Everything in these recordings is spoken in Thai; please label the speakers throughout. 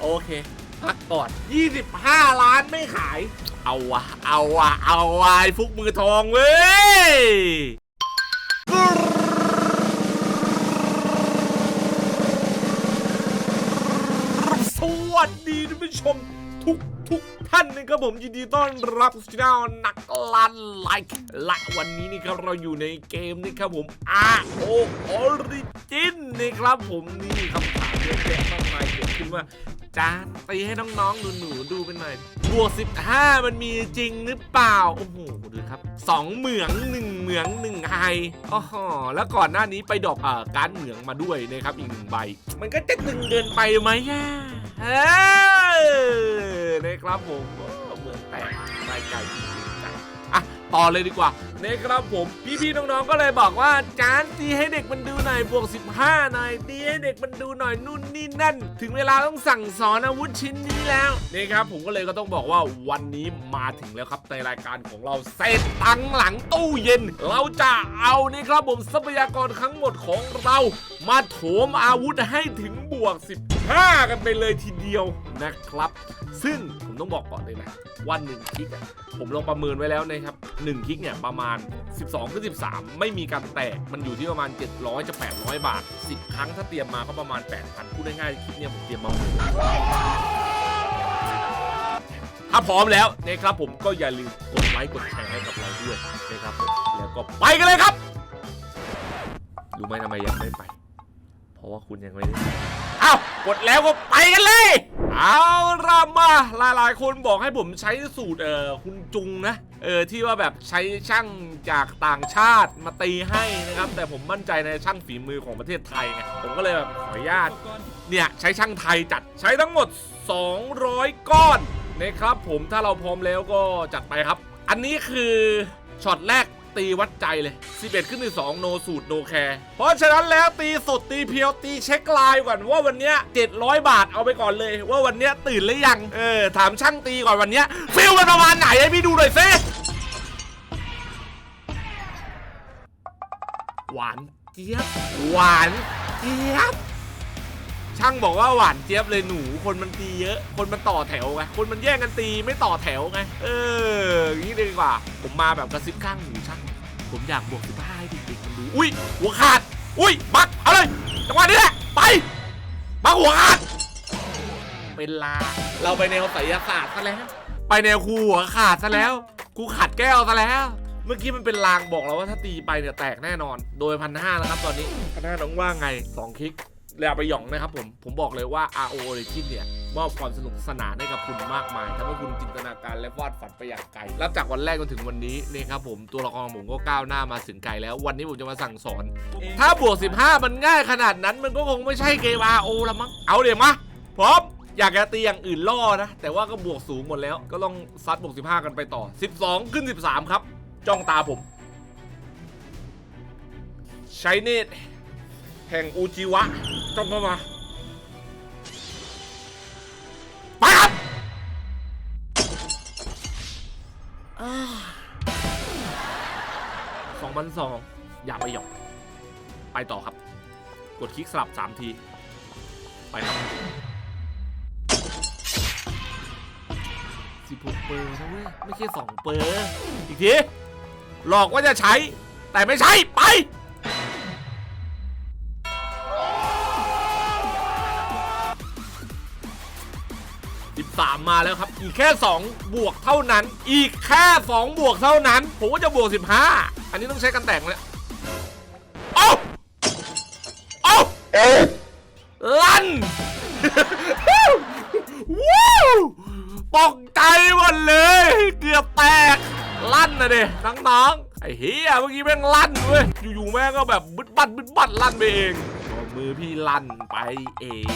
Speaker 1: โอเค พักก่อน 25 ล้านไม่ขาย เอาวะ เอาวะ เอาวะไอ้ฟุกมือทองเว้ย สวัสดีท่านผู้ชมทุกทุกท่านนะครับผมยินดีต้อนรับสู่ช่องนักลันไลค์และวันนี้นี่ครับเราอยู่ในเกมนี่ครับผม R O Origin นะครับผมนี่คำถาม ยอะแยะมากมายเกิดขึ้นว่าจานตีให้น้องๆหนูๆดูเป็นหน่อยบวก15 มันมีจริงหรือเปล่า โอ้โห ดูครับ 2 เหมือง 1 เหมือง 1 ไฮอ๋อแล้วก่อนหน้านี้ไปดอกเอ่อการเหมืองมาด้วยนะครับ อีกหนึ่งใบ มันก็จะตึงเกินไปไหมอะเออนะครับผมเหมืองแตกรายใจจริงๆจังอะ ต่อเลยดีกว่านะครับผมพี่ๆน้องๆก็เลยบอกว่าจานตีให้เด็กมันดูหน่อยบวก 15 หน่อยตีให้เด็กมันดูหน่อยนู่นนี่นั่น ถึงเวลาต้องสั่งสอนอาวุธชิ้นนี้แล้วนี่ครับผมก็เลยก็ต้องบอกว่าวันนี้มาถึงแล้วครับในรายการของเราเศษตังหลังตู้เย็น เราจะเอานี่ครับผมทรัพยากรทั้งหมดของเรา มาโถมอาวุธให้ถึงบวก 15 กันไปเลยทีเดียวนะครับ ซึ่งผมต้องบอกก่อนเลยนะว่าหนึ่งคลิกอะผมลองประเมินไว้แล้วนะครับ1คลิกเนี่ยประมาณ 12ถึง13 ไม่มีการแตกมันอยู่ที่ประมาณ 700จะ800 บาท 10 ครั้งถ้าเตรียมมาก็ประมาณ 8,000พูดง่ายๆคลิปเนี่ยผมเตรียมมาถ้าพร้อมแล้วนะครับผมก็อย่าลืมกดไลค์กดแชร์ให้กับเราด้วยนะครับผมแล้วก็ไปกันเลยครับ รู้ไหมทำไมยังไม่ไป เพราะว่าคุณยังไม่ได้ กดแล้วก็ไปกันเลย เอาละมาหลายๆ คนบอกให้ผมใช้สูตรเออคุณจุงนะเออที่ว่าแบบใช้ช่างจากต่างชาติมาตีให้นะครับ แต่ผมมั่นใจในช่างฝีมือของประเทศไทยไงผมก็เลยแบบขออนุญาตเนี่ยใช้ช่างไทยจัดใช้ทั้งหมด 200 ก้อนนะครับผมถ้าเราพร้อมแล้วก็จัดไปครับ อันนี้คือช็อตแรก ตีวัดใจเลย 11 ขึ้นที่2โนสูตรโนแคร์เพราะฉะนั้นแล้วตีสดตีเพียวตีเช็คลน์ก่อนว่าวันเนี้ย700 บาทเอาไปก่อนเลย ว่าวันเนี้ยตื่นหรือยังเออถามช่างตีก่อนวันเนี้ยฟิลมันประมาณไหนให้พี่ดูหน่อยซิหวานเจี๊ยบหวานเจี๊ยบ ช่างบอกว่าหวานเจี๊ยบเลยหนูคนมันตีเยอะ คนมันต่อแถวไงคนมันแย่งกันตีไม่ต่อแถวไงเอออย่างนี้ดีกว่า ผมมาแบบกระซิบข้างหูช่างผมอยากบวกสิบห้าให้เด็กๆมันดูอุ้ยหัวขาดอุ้ยบักเอาเลยจังหวะนี้แหละไปบักหัวขาดเป็นลา เราไปแนวไสยศาสตร์ซะแล้ว ไปแนวครูหัวขาดซะแล้วครูขัดแก้วซะแล้ว เมื่อกี้มันเป็นลางบอกเราว่าถ้าตีไปเนี่ยแตกแน่นอน โดยพันห้าแล้วครับตอนนี้พันห้าน้องว่าไงสองคลิก ล้วไปหย่องนะครับผม ผมบอกเลยว่า RO Origin เนี่ยมอบความสนุกสนานให้กับคุณมากมายทำให้คุณจินตนาการและวาดฝันไปอย่างไกลรับจากวันแรกจนถึงวันนี้นี่ครับผมตัวละครของผมก็ก้าวหน้ามาถึงไกลแล้ว วันนี้ผมจะมาสั่งสอน ถ้าบวก 15 มันง่ายขนาดนั้นมันก็คงไม่ใช่เกม RO ละมั้งเอาเดี๋ยวมาพร้อมอยากจะตีอย่างอื่นล่อนะ แต่ว่าก็บวกสูงหมดแล้วก็ต้องซัดบวก 15 กันไปต่อ 12 ขึ้น 13 ครับ จ้องตาผมใช้เนตรแห่งอูจิวะ จ้องเข้ามาไปครับสองพันสองอย่าไปหยอกไปต่อครับ กดคลิกสลับสามที ไปครับสิบหกเปอร์นะเว้ย ไม่ใช่สองเปอร์ อีกที หลอกว่าจะใช้ แต่ไม่ใช้ไป 3 มาแล้วครับ อีกแค่ 2 บวกเท่านั้น อีกแค่ 2 บวกเท่านั้น ผมก็จะบวก 15 อันนี้ต้องใช้กันแต่งเลยโอ้โอ้ลั่นว้าวตกใจหมดเลย เกือบแตก ลั่นนะเด้น้องๆ ไอ้เฮียเมื่อกี้แม่งลั่นเว้ย อยู่ๆ แม่งก็แบบบึดบัดบึดบัดลั่นไปเองมือพี่ลั่นไปเอง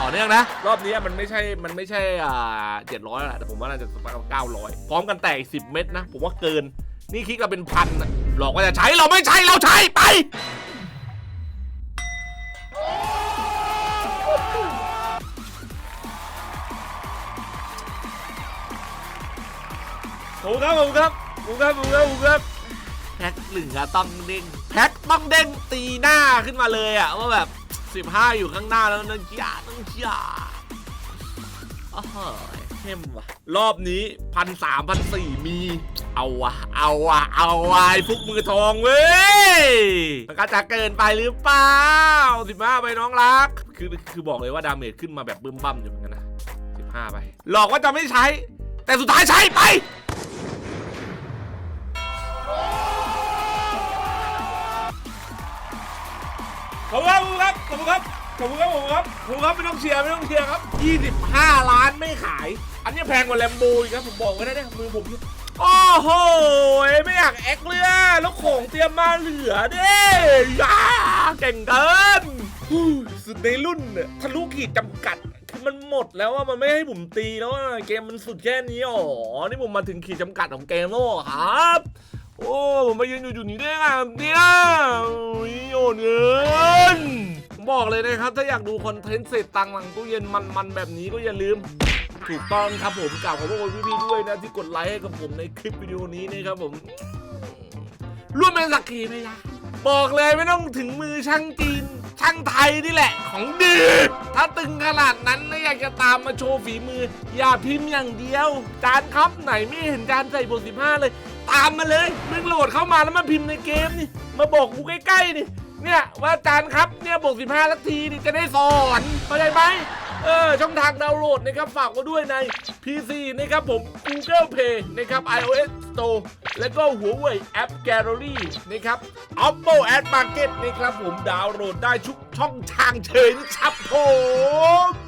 Speaker 1: ต่อเนื่องนะ รอบนี้มันไม่ใช่ มันไม่ใช่อ่าเจ็ดร้อยแหละแต่ผมว่าน่าจะประมาณเก้าร้อยพร้อมกันแตกสิบเม็ดนะ ผมว่าเกิน นี่คิดกันเป็นพันนะหลอกว่าจะใช้เราไม่ใช้เราใช้ไปผมครับผมครับผมครับผมครับผมครับ แพ็คหนึ่งอะต้องเด้งแพ็คต้องเด้งตีหน้าขึ้นมาเลยอะว่าแบบ 15 อยู่ข้างหน้าแล้วนะจ๊ะน้องจ๋าโอ้โหเข้มว่ะ รอบนี้พันสามพันสี่มี เอาวะเอาวะเอาวะไอ้ฟุกมือทองเว้ยมันก็จะเกินไปหรือเปล่าสิบห้าไปน้องรัก คือคือบอกเลยว่าดาเมจขึ้นมาแบบบึ้มบั้มอยู่เหมือนกันนะสิบห้าไป หลอกว่าจะไม่ใช้ แต่สุดท้ายใช้ไป ขอบคุณครับขอบคุณครับขอบคุณครับขอบคุณครับขอบคุณครับขอบคุณครับไม่ต้องเชียร์ไม่ต้องเชียร์ครับ 25 ล้านไม่ขาย อันนี้แพงกว่าแลมโบอีกครับผมบอกไว้ได้เนี่ยมือผมนี่โอ้โหไม่อยากแอคเลยอะแล้วของเตรียมมาเหลือเด้ยาเก่งเกินสุดในรุ่นเนี่ยทะลุขีดจำกัดคือมันหมดแล้วว่ามันไม่ให้ผมตีแล้วอะเกมมันสุดแค่นี้อ๋อนี่ผมมาถึงขีดจำกัดของเกมแล้วครับ โอ้ผมมายืนอยู่จุดนี้ได้ไงเนี่ยโอ้ยนเงินบอกเลยนะครับ ถ้าอยากดูคอนเทนต์เศษตังหลังตู้เย็นมันๆแบบนี้ก็อย่าลืมถูกต้องครับผมกล่าวขอบคุณพี่ๆด้วยนะ ที่กดไลค์ให้กับผมในคลิปวิดีโอนี้นะครับผมร่วมเป็นสักขีไหมล่ะบอกเลยไม่ต้องถึงมือช่างจีน ช่างไทยนี่แหละ ของดี ถ้าตึงขนาดนั้นนะอยากจะตามมาโชว์ฝีมือ อย่าพิมพ์อย่างเดียว จานครับไหนไม่เห็นจานใส่บวกสิบห้าเลย ตามมาเลยมึงโหลดเข้ามาแล้วมาพิมพ์ในเกมนี่ มาบอกกูใกล้ๆนี่ เนี่ยว่าจานครับเนี่ยบวกสิบห้าลักทีนี่จะได้สอนเข้าใจไหมเออช่องทางดาวน์โหลดนะครับฝากไว้ด้วยใน PC นะครับผม Google Play นะครับ iOS Store แล้วก็ Huawei App Gallery นะครับ Oppo Ad Market นะครับผมดาวน์โหลดได้ทุกช่องทางเชิญชับผม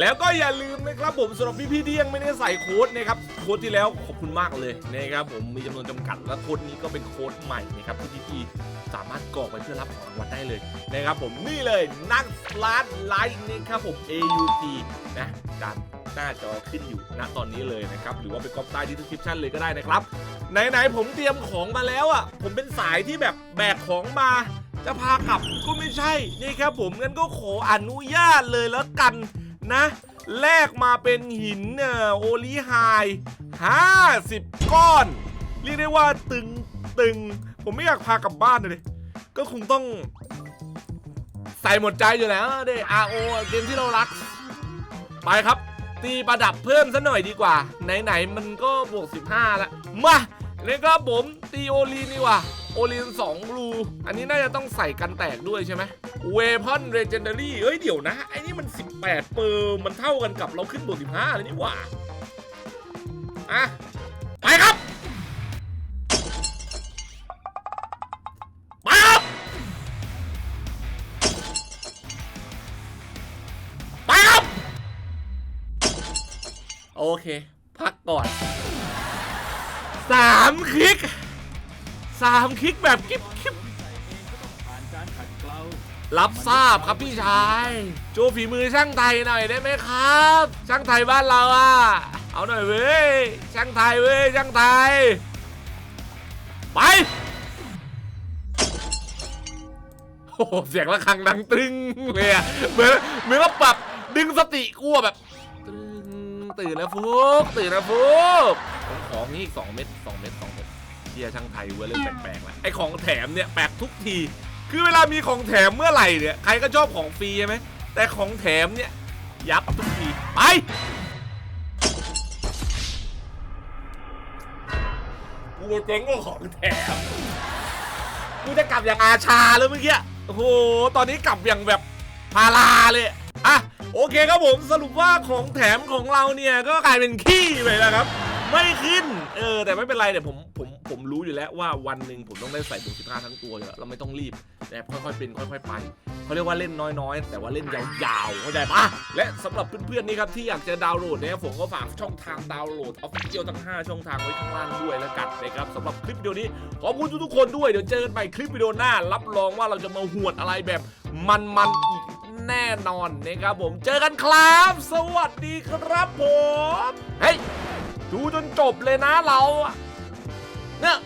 Speaker 1: แล้วก็อย่าลืมนะครับผมสำหรับพี่ๆที่ยังไม่ได้ใส่โค้ดนะครับโค้ดที่แล้วขอบคุณมากเลยนะครับผมมีจำนวนจำกัดและโค้ดนี้ก็เป็นโค้ดใหม่นะครับที่พี่ๆสามารถกรอกไปเพื่อรับของรางวัลได้เลยนะครับผมนี่เลยนักสลาดไลท์นะครับผม AUT นะตามหน้าจอขึ้นอยู่ณตอนนี้เลยนะครับหรือว่าไปก๊อปใต้ที่ดีสคริปชันเลยก็ได้นะครับไหนๆผมเตรียมของมาแล้วอะผมเป็นสายที่แบบแบกของมาจะพากลับก็ไม่ใช่นี่ครับผมงั้นก็ขออนุญาตเลยแล้วกัน นะแลกมาเป็นหินเอ่อโอลิไฮ50 ก้อน เรียกได้ว่าตึงตึง ผมไม่อยากพากลับบ้านเลยก็คงต้อง ใส่หมดใจอยู่แล้วเด้ RO เกมที่เรารัก ไปครับ ตีประดับเพิ่มซะหน่อยดีกว่า ไหน ๆ มันก็บวก 15 แล้ว มาเลยครับผมตีโอลีนดีกว่า โอลีน2รูอันนี้น่าจะต้องใส่กันแตกด้วยใช่ไหมเวพอนเรเจนเดารี่เฮ้ยเดี๋ยวนะ ไอ้นี่มัน 18 เปอร์มันเท่ากันกับเราขึ้นบวก15เลยนี่หว่า อะ ไปครับ ไปครับ ไปครับ โอเค พักก่อนสามคลิก สามคลิกแบบกิ๊บกิ๊บ
Speaker 2: รั
Speaker 1: บทราบครับพี่ชายโจฝีมือช่างไทยหน่อยได้ไหมครับ ช่างไทยบ้านเราอะเอาหน่อยเว้ยช่างไทยเว้ยช่างไทย ไปโอ้โหเสียงระฆังดังตึงเลยอะเหมือนเหมือนว่าปรับดึงสติกูอะแบบตึงตื่นแล้วฟุกตื่นแล้วฟุกผมของี้อีกสองเม็ดสองเม็ดสองเม็ด ชียช่างไทยเว้ยเริ่มแปลกๆแล้วไอของแถมเนี่ยแปลกทุกที คือเวลามีของแถมเมื่อไหร่เนี่ยใครก็ชอบของฟรีใช่ไหมแต่ของแถมเนี่ยยับทุกทีไปกูเจ๊งก็ของแถมกูจะกลับอย่างอาชาเลยเมื่อกี้โอ้โหตอนนี้กลับอย่างแบบพาราเลยอะโอเคครับผมสรุปว่าของแถมของเราเนี่ยก็กลายเป็นขี้ไปแล้วครับ ไม่ขึ้น เออ แต่ไม่เป็นไรเดี๋ยวผมผม ผมรู้อยู่แล้วว่าวันหนึ่งผมต้องได้ใส่บวกสิบห้าทั้งตัวอยู่แล้วเราไม่ต้องรีบแต่ค่อยๆเป็นค่อย ๆ ไปเขาเรียกว่าเล่นน้อยๆ แต่ว่าเล่นยาวๆเข้าใจปะและสำหรับเพื่อนๆนี่ครับที่อยากจะดาวน์โหลดเนี่ยผมก็ฝากช่องทางดาวน์โหลดออฟฟิเชียลทั้ง 5 ช่องทางไว้ข้างล่างด้วยแล้วกันนะครับสำหรับคลิปวิดีโอนี้ขอบคุณทุกๆคนด้วยเดี๋ยวเจอกันใหม่คลิปวิดีโอหน้า รับรองว่าเราจะมาหวดอะไรแบบมันๆอีกแน่นอนนะครับผมเจอกันครับ สวัสดีครับผมเฮ้ยดูจนจบเลยนะเราอะ เนี่ย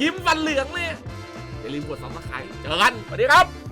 Speaker 1: ยิ้มฟันเหลืองเลยอย่าลืมกดซับสไครต์เจอกันสวัสดีครับ